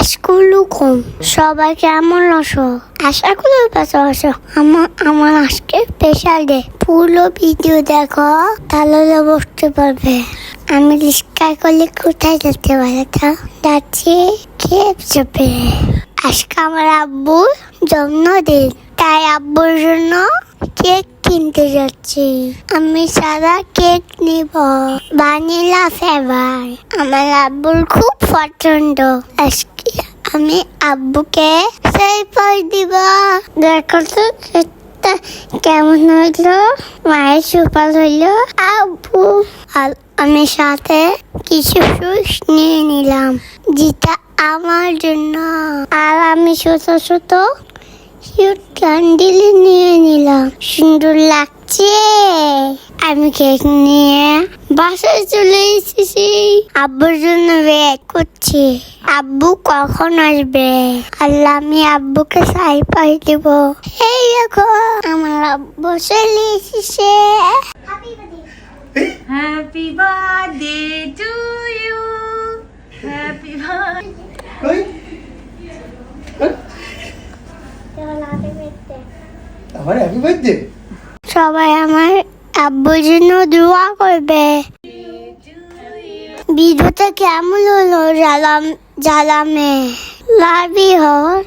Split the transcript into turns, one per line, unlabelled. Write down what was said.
আজকুলুকুম সবাই কেমন আছো? আশা করি ভালো আছো। আমার আমার আজকে স্পেশাল ডে পুরো ভিডিও দেখো তাহলে বুঝতে পারবে। আমি রিস্কার করলে কোথায় যেতে পারে তা? যাচ্ছি খেপ চেপে আজকে আমার আব্বুর জন্মদিন। তাই আব্বুর জন্য কেক কিনতে যাচ্ছি। আমি সারা কেক নিব। Vanilla flavour. আমার আব্বুর খুব পছন্দ। আজকে আমি আব্বুকে সারপ্রাইজ দিব। দেখো তো কেমন হইল? মায়ের সুপার হইল আব্বু। আর আমি সাথে কিছু ফ্রুটস নিয়ে নিলাম, যেটা আমার জন্য। আর আমি ছোট ছোট কিউট ক্যান্ডেল নিয়ে নিলাম। সুন্দর লাগছে? আমি কেক নিয়ে বাসায় চলে এসেছি। আব্বুর জন্য ওয়েট করছি। আব্বু কখন আসবে? আল্লাহ আমি আব্বুকে সাই পাই দেব। এই দেখো আমার আব্বু চলে এসেছে।
Happy birthday to
আমার হ্যাপি বার্থডে
সবাই আমার আব্বুর জন্য দোয়া করবে। ভিডিওটা কেমন হলো জ্বালাম জ্বালামে লাভি হর